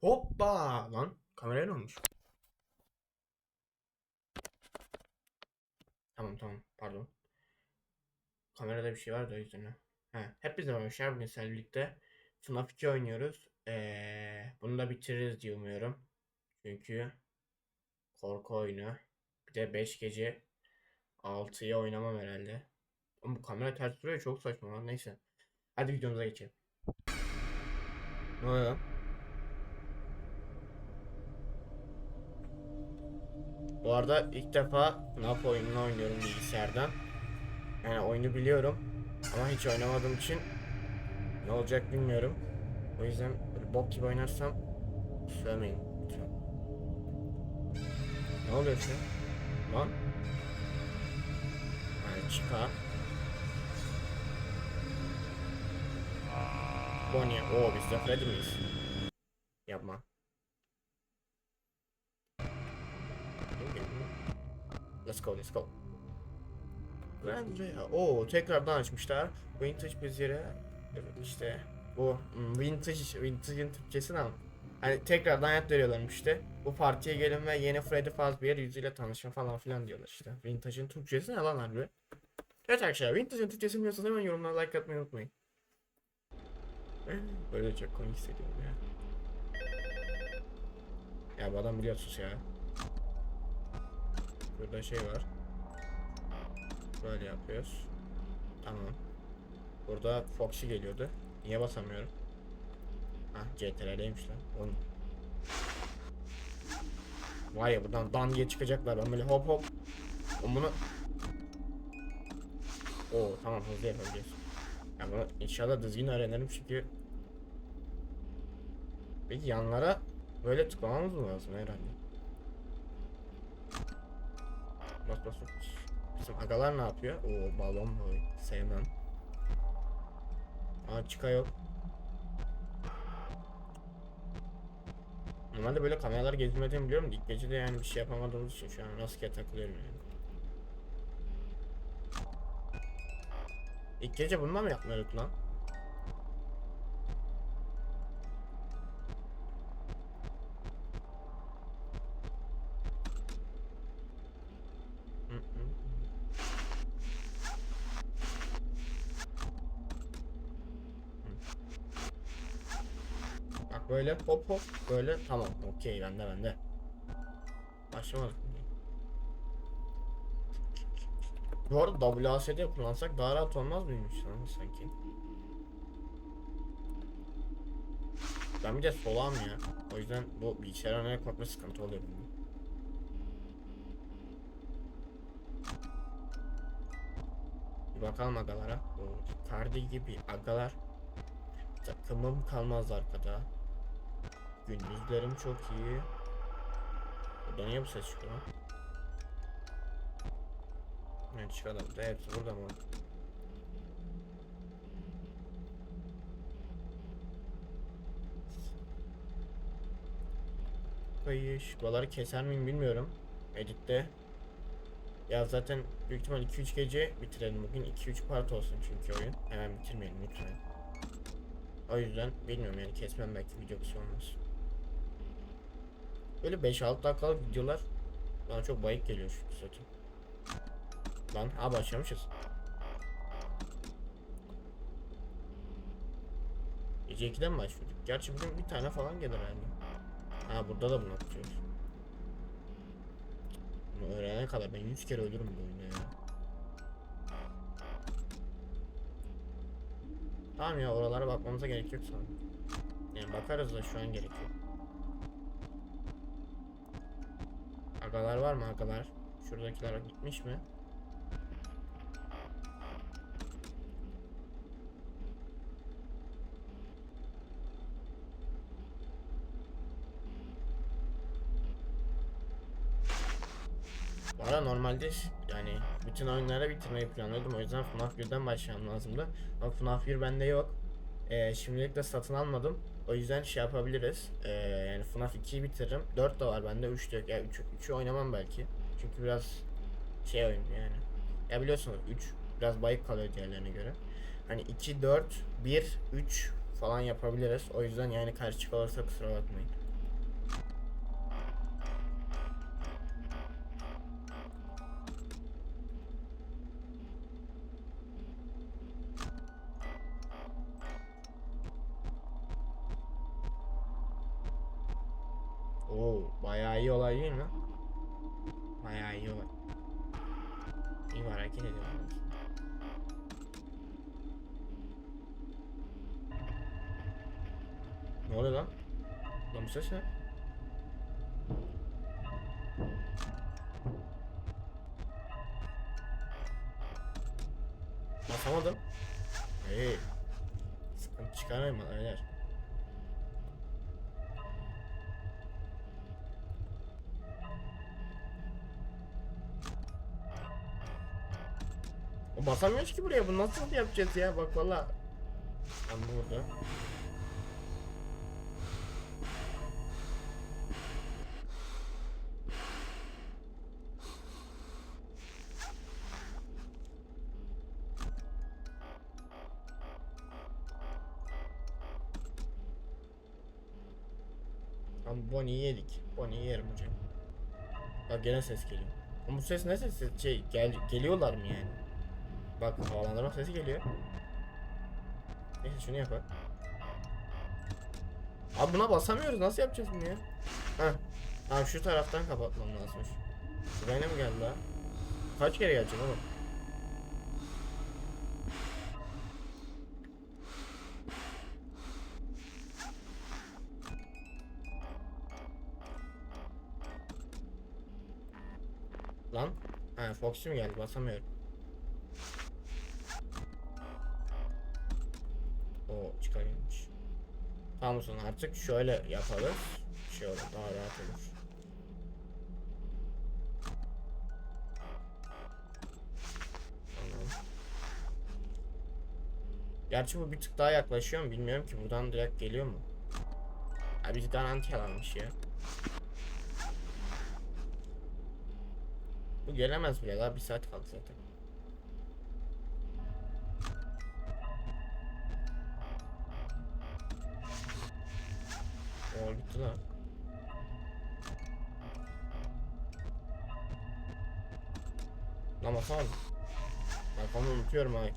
Hoppa lan kameraya ne olmuş? Tamam tamam pardon. Kamerada bir şey var da o yüzden. Ha, hepinize merhaba. Bugün sizlerle birlikte FNAF 2 oynuyoruz. Ee, bunu da bitiririz diye umuyorum. Çünkü korku oyunu. Bir de 5 gece 6'ya oynamam herhalde. Ama bu kamera ters duruyor çok saçma lan. Neyse. Hadi videomuza geçelim. Ne oluyor? Bu arada ilk defa FNAF oyununu oynuyorum bilgisayardan. Yani oyunu biliyorum ama hiç oynamadığım için ne olacak bilmiyorum. O yüzden böyle bok gibi oynarsam söylemeyin lütfen. Ne oluyor şu? Lan? Yani çıka. Bonnie. Oo biz de Freddy miyiz? Let's go, let's go. Grand Rea. Oo tekrardan açmışlar. Vintage bir yere. Evet işte bu hmm, vintage vintage'in Türkçesi ne? Hani tekrardan hayat veriyorlarmış işte. Bu partiye gelin ve yeni Freddy Fazbear yüzüyle tanışın falan filan diyorlar işte. Vintage'in Türkçesi ne lan harbi? Evet arkadaşlar Vintage'in Türkçesini biliyorsanız hemen yorumlara like atmayı unutmayın. Böyle çok komik hissediyorum ya. Ya bu adam biliyorsunuz ya. Burada şey var. Böyle yapıyoruz. Tamam. Burada Foxy geliyordu. Niye basamıyorum? Ah CTRL'ymiş lan. Oğlum. Vay ya buradan dan diye çıkacaklar. Ben böyle hop hop. Oğlum bunu... Oo tamam hızlı yapabiliyoruz. Ya bunu inşallah düzgün öğrenirim çünkü... Peki yanlara böyle tıklamamız mı lazım herhalde? Bas bas bas. Bizim agalar ne yapıyor? Oo balon boy. Sevmem. Aa çıka yok. Normalde böyle kameralar gezmediğimi biliyorum. İlk gece de yani bir şey yapamadığımız için şu an rastgele takılıyorum yani. İlk gece bununla mı yapmıyorduk lan? Böyle hop hop böyle tamam okey bende bende. Başlamadık mı? Bu arada WASD kullansak daha rahat olmaz mıymış lan sanki? Ben bir de solağım ya. O yüzden bu bilgisayar oynamaya korkma sıkıntı oluyor benim. Bakalım agalara. O Cardi gibi agalar. Takımım kalmaz arkada. Gündüzlerim çok iyi. Burada niye bu ses çıkıyor? Ne çıkan da hepsi burada mı? Kayış. Buraları keser miyim bilmiyorum. Editte. Ya zaten büyük ihtimal 2-3 gece bitirelim bugün. 2-3 part olsun çünkü oyun. Hemen bitirmeyelim lütfen. O yüzden bilmiyorum yani kesmem belki video kısa olmaz. Böyle 5-6 dakikalık videolar bana çok bayık geliyor şu zaten. Lan ha başlamışız. Gece 2'den mi başlıyorduk? Gerçi bugün bir tane falan gelir herhalde. Ha burada da bunu atıyoruz. Bunu öğrenene kadar ben 100 kere ölürüm bu oyunda ya. Tamam ya oralara bakmamıza gerek yok sanırım. Yani bakarız da şu an gerek yok. Agalar var mı agalar? Şuradakiler gitmiş mi? Arada normalde yani bütün oyunları bitirmeyi planlıyordum. O yüzden FNAF 1'den başlamam lazımdı. Ama FNAF 1 bende yok. Ee, şimdilik de satın almadım. O yüzden şey yapabiliriz. Ee, yani FNAF 2'yi bitiririm. 4 de var bende 3 de yok. Yani 3'ü 3'ü oynamam belki. Çünkü biraz şey oyun yani. Ya biliyorsunuz 3 biraz bayık kalıyor diğerlerine göre. Hani 2, 4, 1, 3 falan yapabiliriz. O yüzden yani karşı kalırsa kusura bakmayın. Oo, bayağı iyi olay değil mi? Bayağı iyi olay. İyi var hareket. Ne oluyor lan? Lan bu ses ne? Basamıyoruz ki buraya. Bunu nasıl yapacağız ya? Bak valla. Ben burada. Tam Bonnie'yi yedik. Bonnie'yi yerim hocam. Bak gene ses geliyor. Ama bu ses ne sesi? Şey gel geliyorlar mı yani? Bak havalandırma sesi geliyor. Neyse şunu yapalım. Abi buna basamıyoruz. Nasıl yapacağız bunu ya? Heh. Tamam şu taraftan kapatmam lazım. Şuraya ne mi geldi daha? Kaç kere gelecek oğlum? Lan. Ha Foxy mi geldi? Basamıyorum. Zaman artık şöyle yapalım. Şey olur daha rahat olur. Gerçi bu bir tık daha yaklaşıyor mu bilmiyorum ki buradan direkt geliyor mu? Ha biz garanti alanmış ya. Bu gelemez bile daha bir saat kaldı zaten. Gitti lan. Bakalım. Bak onu unutuyorum ay.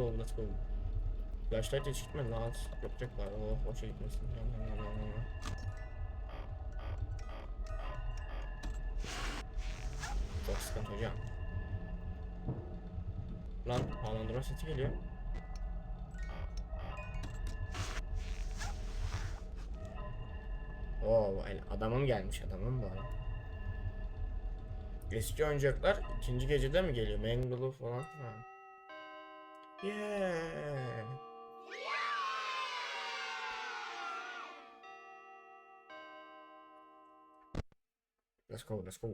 Go, let's go. Flashlight gitmedi lan. Yapacaklar. Oh, boşa gitmesin. Yan, yan, yan, yan, yan. Çok sıkıntı hocam. Lan havalandırma sesi geliyor. Oo, adamım gelmiş adamım bu adam. Eski oyuncaklar ikinci gecede mi geliyor? Manglu falan. Ha. Yeah. Let's go, let's go.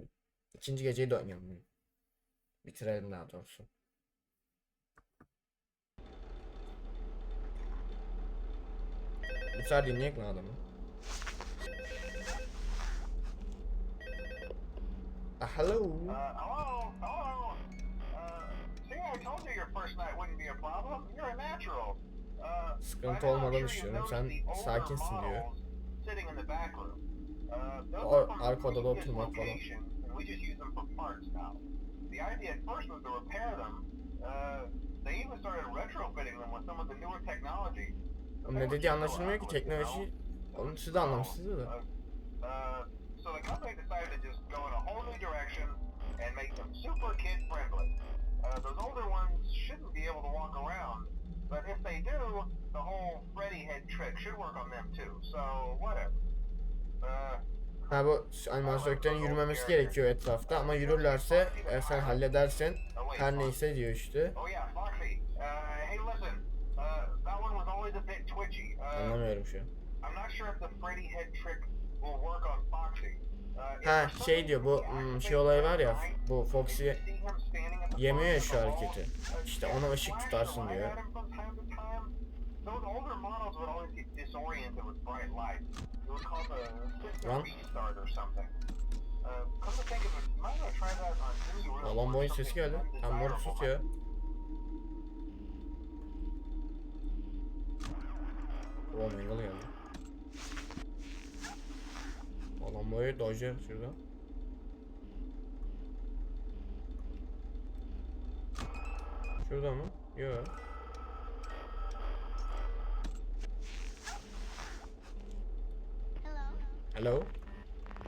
İkinci geceyi de oynayalım. Bitirelim daha doğrusu. Bu dinleyek lan adamı. Ah, hello. Uh? Hello? First night wouldn't be a problem. You're a natural. Uh, Sıkıntı by now I'm olmadığını sure you've düşünüyorum. Sen sakinsin diyor. models Sitting in the back room. Uh, those Ar- are arka odada previous oturmak falan. location, and we just use them for parts now. The idea at first was to repair them. Uh, they even started retrofitting them with some of the newer technology. Ne dediği anlaşılmıyor ki teknoloji. Onu siz de anlamışsınız da. So the company decided to just go in a whole new direction and make them super kid friendly. Uh, those older ones shouldn't be able to walk around, but if they do, the whole Freddy head trick should work on them too. So whatever. Uh, Ha bu animasyonların yürümemesi gerekiyor etrafta ama yürürlerse eğer sen halledersen oh her neyse diyor işte. Yeah, Foxy. Uh, hey, listen. Uh, that one was always a bit twitchy. Uh, Anlamıyorum şu an. I'm not sure if the Freddy head trick will work on Foxy. Ha şey diyor bu hmm, şey olayı var ya bu Foxy yemiyor ya şu hareketi. İşte ona ışık tutarsın diyor. Lan. Balon boyun sesi geldi. Tam moruk sus ya. O Mangle geldi. Balon boyu Doge şurada. Mı? Yok. Hello.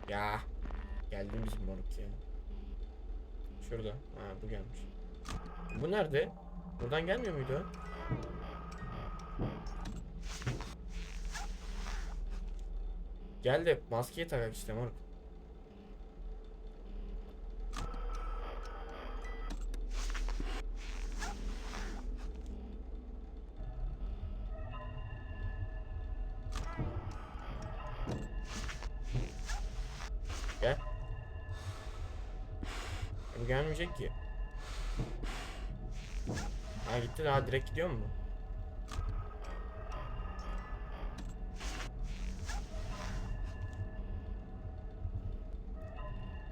Ya. Geldi bizim moruk ya. Şurada. Ha bu gelmiş. Bu nerede? Buradan gelmiyor muydu? Gel de maskeyi takak işte moruk. Gel. Bu gelmeyecek ki. Ha gitti daha direkt gidiyor mu?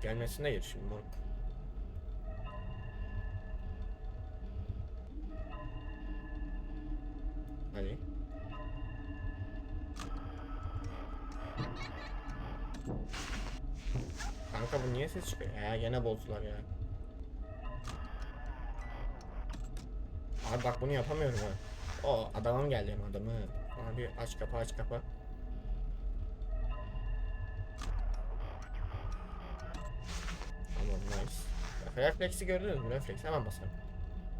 Gelmesine gir şimdi moruk. Hadi. Kanka bu niye ses çıkıyor? Ya gene bozdular ya. Abi bak bunu yapamıyorum ha. O adamım geldi adamı. Abi aç kapa aç kapa. Refleksi gördünüz mü? Refleks hemen basalım.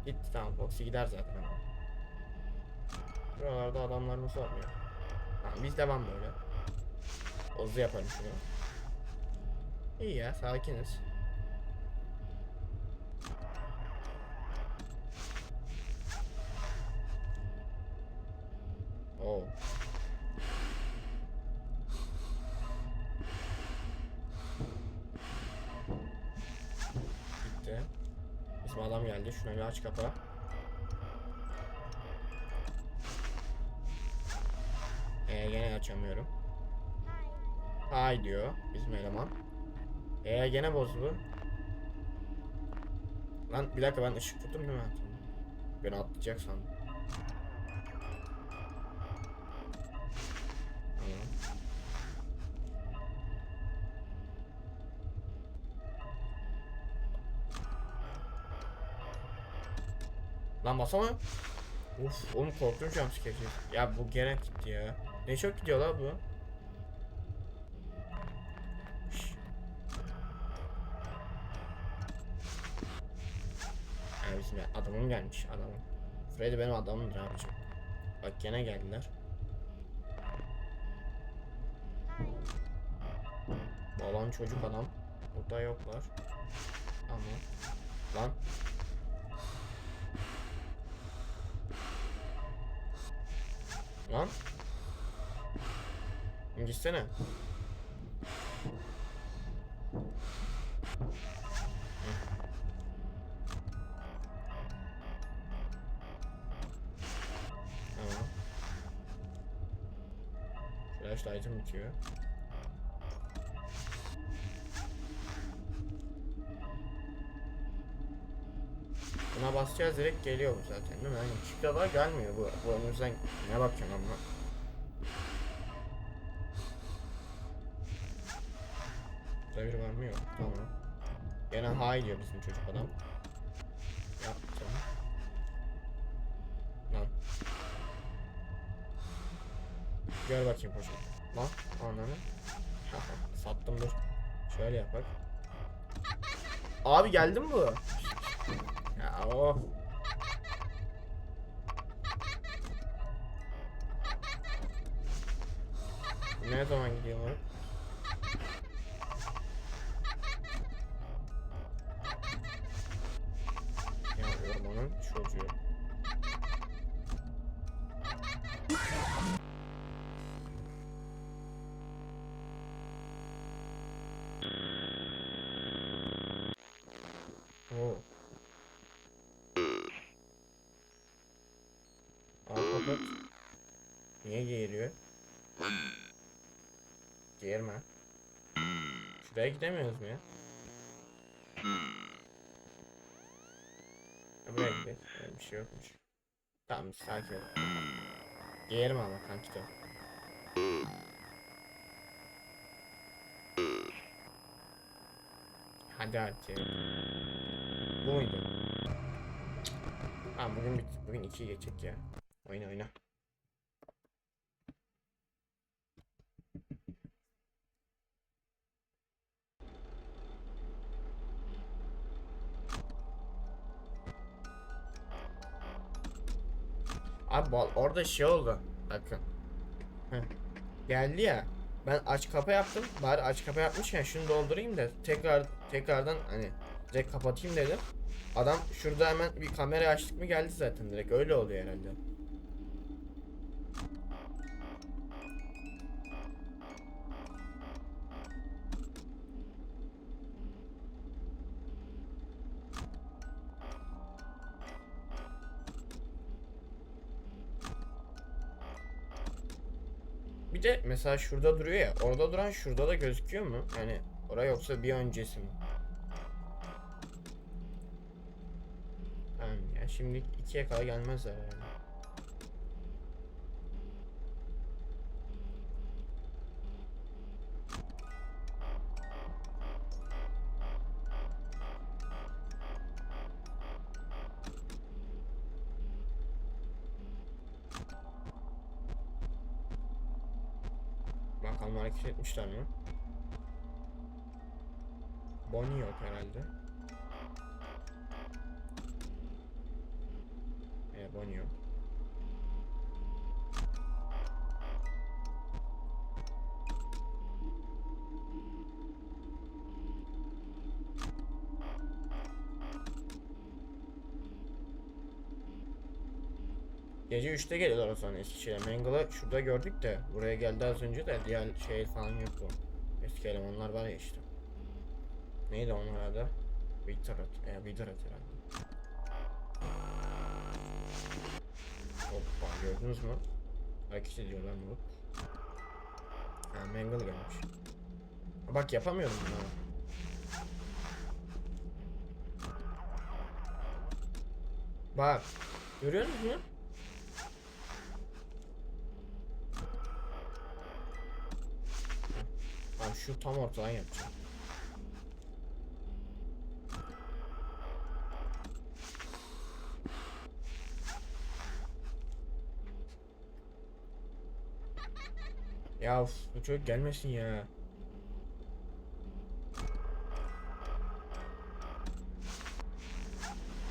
Gitti tamam Foxy gider zaten hemen. Buralarda adamlarımız ya? Tamam biz devam böyle. Hızlı yapalım şunu. İyi ya sakiniz. Hay diyor bizim eleman. Ee gene bozdu. Lan bir dakika ben ışık tuttum değil mi? Beni atlayacak sandım. Lan basama. Uf, oğlum korktum skeci. Ya bu gene gitti ya. Ne çok gidiyor la bu. Ya adamım gelmiş adamım. Freddy benim adamımdır abicim. Bak gene geldiler. Balon çocuk adam. Burada yoklar. Ama lan Lan. Gitsene. Bitiyor. Buna basacağız direkt geliyor bu zaten değil mi? Yani çıkıyorlar gelmiyor bu. Bu önümüzden ne bakıyorsun amma? Burada biri var mı yok. Tamam. Gene hay diyor bizim çocuk adam. Yaptım. Lan. Gör bakayım koşun. Lan ananı. Sattım dur. Şöyle yapak. Abi geldi mi bu? Ya oh. Ne zaman gidiyor geğiriyor? Geğirme. Şuraya gidemiyoruz mu ya? Buraya gidelim. Öyle bir şey yokmuş. Tamam sakin ol. Ama kanki de. Hadi hadi. Bu muydu? Ha bugün bit bugün 2'yi geçecek ya. Oyna oyna. Abi orada şey oldu. Bakın. Heh. Geldi ya. Ben aç kapa yaptım. Bari aç kapa yapmışken şunu doldurayım da tekrar tekrardan hani direkt kapatayım dedim. Adam şurada hemen bir kamera açtık mı geldi zaten direkt öyle oluyor herhalde. Bir de mesela şurada duruyor ya. Orada duran şurada da gözüküyor mu? Yani oraya yoksa bir öncesi mi? Tamam ya şimdi ikiye kadar gelmezler yani. Hareket etmişler Gece 3'te geliyorlar o zaman Eskişehir'e. Mangle'ı şurada gördük de buraya geldi az önce de diğer şey falan yoktu. Eski elemanlar var ya işte. Neydi onlar adı? Vitarat. E, Vitarat herhalde. Hoppa gördünüz mü? Hareket ediyorlar mı? Ha Mangle gelmiş. Bak yapamıyorum bunu. Bak. Görüyor musun? Abi şu tam ortadan yapacağım. Ya of, bu çocuk gelmesin ya.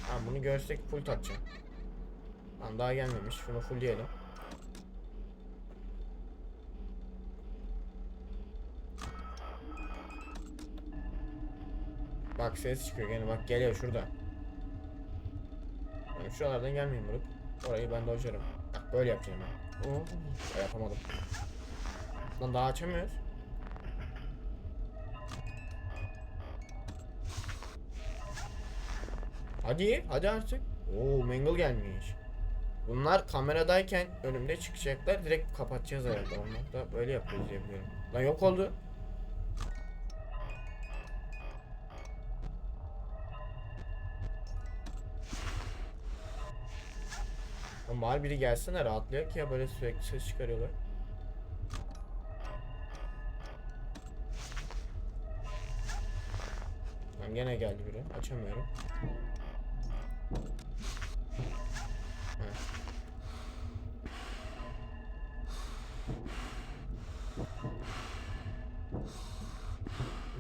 Tamam bunu görsek full takacağım. Tamam daha gelmemiş. Şunu full diyelim. Bak ses çıkıyor gene bak geliyor şurada. Yani şuralardan gelmeyin Murat. Orayı ben de hocarım. Bak böyle yapacağım ben. Oo, ya yapamadım. Lan daha açamıyoruz. Hadi, hadi artık. Oo, Mangle gelmiş. Bunlar kameradayken önümde çıkacaklar. Direkt kapatacağız herhalde. Onlar da böyle yapıyoruz diye biliyorum. Lan yok oldu. Lan bari biri gelsene rahatlayak ya böyle sürekli ses çıkarıyorlar. Lan gene geldi biri. Açamıyorum.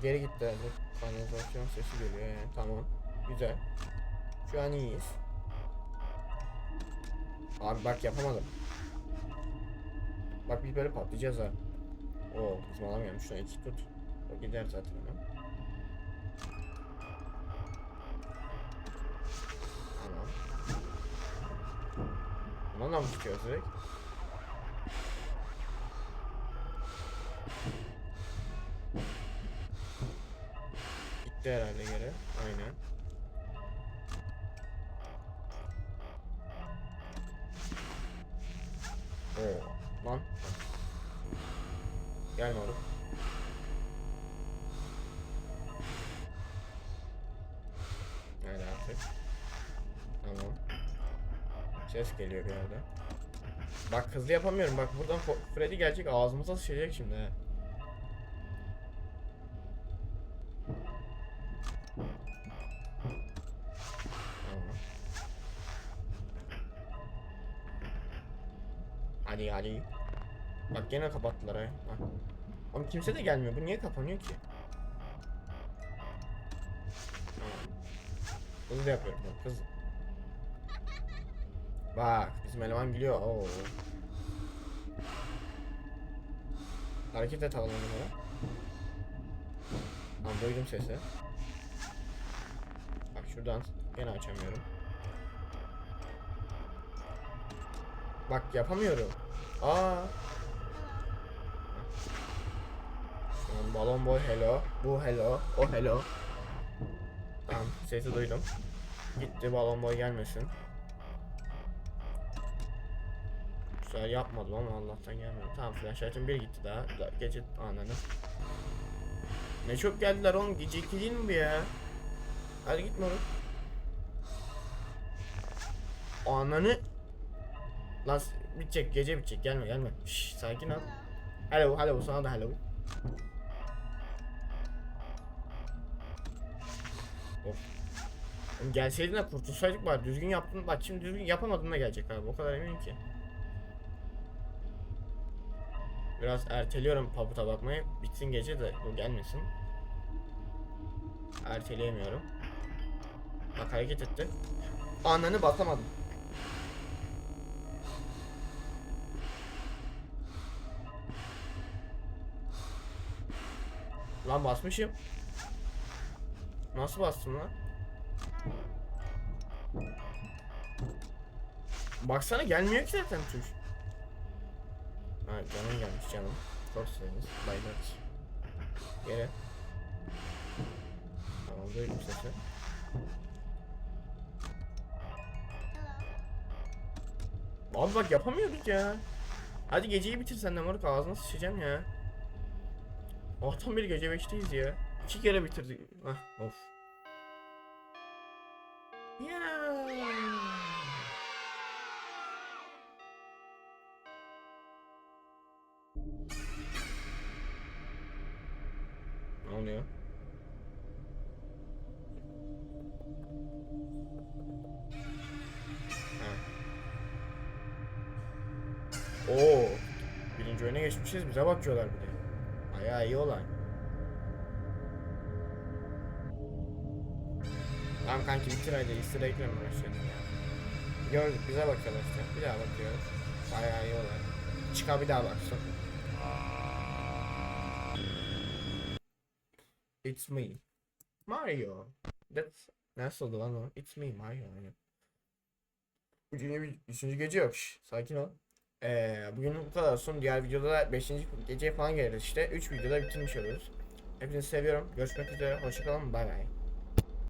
Geri gitti herhalde. Kanalizasyon sesi geliyor yani. Tamam. Güzel. Şu an iyiyiz. Abi bak yapamadım. Bak biz böyle patlayacağız ha. Oo ısmarlamıyorum şuna iki tut. O gider zaten hemen. Tamam. Buna da mı tutuyoruz direkt? Oo lan. Gelme oğlum. Hadi artık. Tamam. Ses geliyor bir yerde. Bak hızlı yapamıyorum. Bak buradan Freddy gelecek ağzımıza sıçacak şimdi he. Bak gene kapattılar ha. Oğlum kimse de gelmiyor. Bu niye kapanıyor ki? Hızlı yapıyorum bak hızlı. Bak bizim eleman gülüyor. Oo. Hareket et alalım numara. Tamam duydum sesi. Bak şuradan gene açamıyorum. Bak yapamıyorum. Aa. Balon boy hello. Bu hello. O hello. Tamam sesi duydum. Gitti balon boy gelmesin. Sefer yapmadım ama Allah'tan gelmedi. Tamam flashlight'ın bir gitti daha. daha gece ananı. Ne çok geldiler oğlum. Gece 2 değil mi bu ya? Hadi gitme oğlum. Ananı. Lan bitecek gece bitecek gelme gelme. Şşş sakin ol. Hello hello sana da hello. Of. Gelseydin de kurtulsaydık bari düzgün yaptın. Bak şimdi düzgün yapamadın da gelecek abi. O kadar eminim ki. Biraz erteliyorum pabuta bakmayı. Bitsin gece de bu gelmesin. Erteleyemiyorum. Bak hareket etti. Ananı basamadım. Lan basmışım. Nasıl bastım lan? Baksana gelmiyor ki zaten tuş. Ha canım gelmiş canım. Çok seviniz. Baylar. Geri. Tamam duydum sesi. Abi bak yapamıyorduk ya. Hadi geceyi bitir sen de moruk ağzına sıçacağım ya. Allah'tan beri gece 5'teyiz ya. İki kere bitirdik. Hah of. Ya. Ne oluyor? Oo. Birinci oyuna geçmişiz. Bize bakıyorlar bir de. Bayağı iyi olay. Tamam kanki bitir hadi. Easter egg'le mi uğraşıyordun ya? Gördük bize bakıyorlar işte. Bir daha bakıyoruz. Bayağı iyi olay. Çıka bir daha baksın. It's me. Mario. That's nasıldı lan o? It's me Mario. Bugün üçüncü gece yok. Şş, sakin ol. Ee, bugün bu kadar olsun. Diğer videoda 5. gece falan geliriz işte. 3 videoda bitirmiş oluruz. Hepinizi seviyorum. Görüşmek üzere. Hoşçakalın. Bay bay.